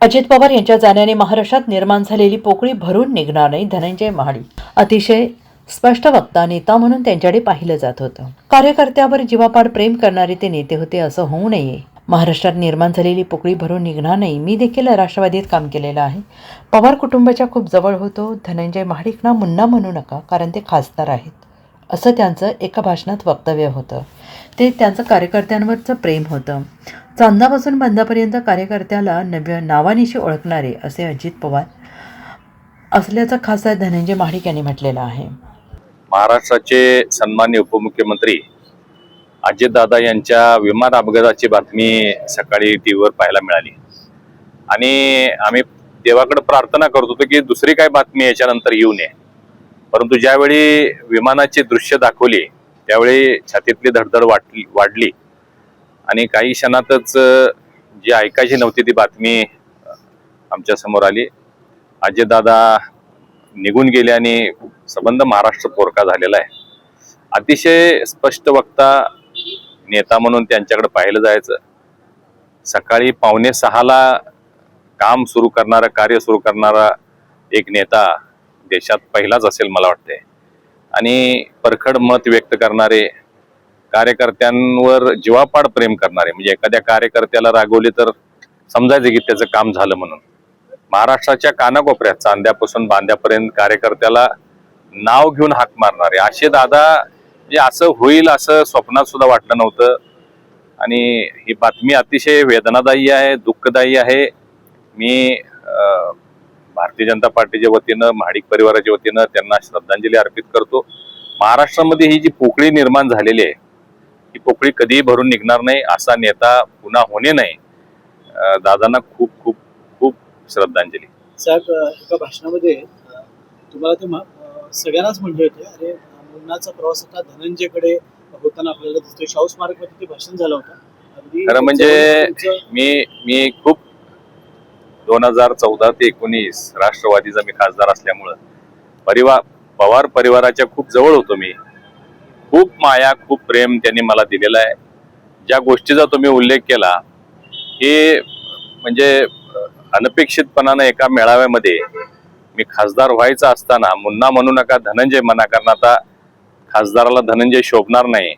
अजित पवार यांच्या जाण्याने महाराष्ट्रात निर्माण झालेली पोकळी भरून निघणार नाही धनंजय महाडी अतिशय स्पष्ट वक्ता नेता म्हणून त्यांच्याकडे पाहिलं जात होतं. कार्यकर्त्यावर जीवापाड प्रेम करणारे ते नेते होते असं होऊ नये. महाराष्ट्रात निर्माण झालेली पोकळी भरून निघणार नाही मी देखील राष्ट्रवादीत काम केलेलं आहे. पवार कुटुंबाच्या खूप जवळ होतो धनंजय महाडिकना मुन्ना म्हणू नका कारण ते खासदार आहेत. असं त्यांचं एका भाषणात वक्तव्य होतं. ते त्यांचं कार्यकर्त्यांवरचं प्रेम होतं. चांदापासून बंदापर्यंत कार्यकर्त्याला नव्या नावानिशी ओळखणारे असे अजित पवार असल्याचं खासदार धनंजय महाडिक यांनी म्हटलेलं आहे. महाराष्ट्राचे सन्मान्य उपमुख्यमंत्री अजितदादा यांच्या विमान अपघाताची बातमी सकाळी टी व्हीवर पाहायला मिळाली. आणि आम्ही देवाकडे प्रार्थना करत होतो की दुसरी काय बातमी याच्यानंतर येऊ नये. परंतु ज्यावेळी विमानाची दृश्य दाखवली त्यावेळी छातीतली धडधड वाटली वाढली आणि काही क्षणातच जी ऐकायची नव्हती ती बातमी आमच्यासमोर आली. अजितदादा निघून गेले आणि संबंध महाराष्ट्र पोरका झालेला आहे. अतिशय स्पष्ट वक्ता नेता म्हणून त्यांच्याकडे पाहिलं जायचं. सकाळी पावणे सहाला काम सुरू करणारा कार्य सुरू करणारा एक नेता देशात पहिलाच असेल मला वाटते आणि परखड मत व्यक्त करणारे कार्यकर्त्यांवर जीवापाड प्रेम करणारे म्हणजे एखाद्या कार्यकर्त्याला रागवले तर समजायचं की त्याचं काम झालं म्हणून. महाराष्ट्राच्या कानाकोपऱ्यात चांद्यापासून बांध्यापर्यंत कार्यकर्त्याला नाव घेऊन हाक मारणारे. असे दादा म्हणजे असं होईल असं स्वप्नात सुद्धा वाटलं नव्हतं. आणि ही बातमी अतिशय वेदनादायी आहे दुःखदायी आहे. मी भारतीय जनता पार्टीच्या वतीनं महाडिक परिवाराच्या वतीनं त्यांना श्रद्धांजली अर्पित करतो. महाराष्ट्रामध्ये ही जी पोकळी निर्माण झालेली आहे ही पोकळी कधीही भरून निघणार नाही असा नेता पुन्हा होणे नाही. दादांना खूप खूप खूप श्रद्धांजली. साहेब एका भाषणामध्ये तुम्हाला ते सगळ्यांनाच म्हणले होते. अरे मुन्नाचा प्रवास आता धनंजयकडे होताना आपल्याला दिसतोय. शाहू स्मारकमध्ये ते भाषण झालं होतं. खरं म्हणजे मी मी खूप दोन हजार चौदा ते एकोणीस राष्ट्रवादीचा मी खासदार असल्यामुळं परिवार पवार परिवाराच्या खूप जवळ होतो मी. खूप माया खूप प्रेम त्यांनी मला दिलेलं आहे. ज्या गोष्टीचा तुम्ही उल्लेख केला हे म्हणजे अनपेक्षितपणानं एका मेळाव्यामध्ये मी खासदार व्हायचा असताना मुन्ना म्हणू नका धनंजय म्हणा कारण आता खासदाराला धनंजय शोभणार नाही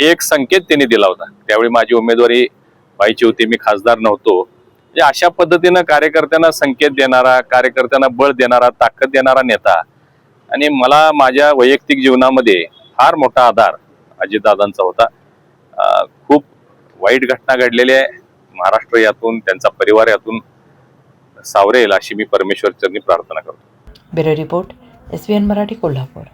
हे एक संकेत त्यांनी दिला होता. त्यावेळी माझी उमेदवारी व्हायची होती मी खासदार नव्हतो. म्हणजे अशा पद्धतीनं कार्यकर्त्यांना संकेत देणारा कार्यकर्त्यांना बळ देणारा ताकद देणारा नेता आणि मला माझ्या वैयक्तिक जीवनामध्ये फार मोठा आधार अजितदादांचा होता. खूप वाईट घटना घडलेली आहे. महाराष्ट्र यातून त्यांचा परिवार यातून सावरेल अशी मी परमेश्वरचरणी प्रार्थना करतो. Bureau report S Marathi Kolhapur.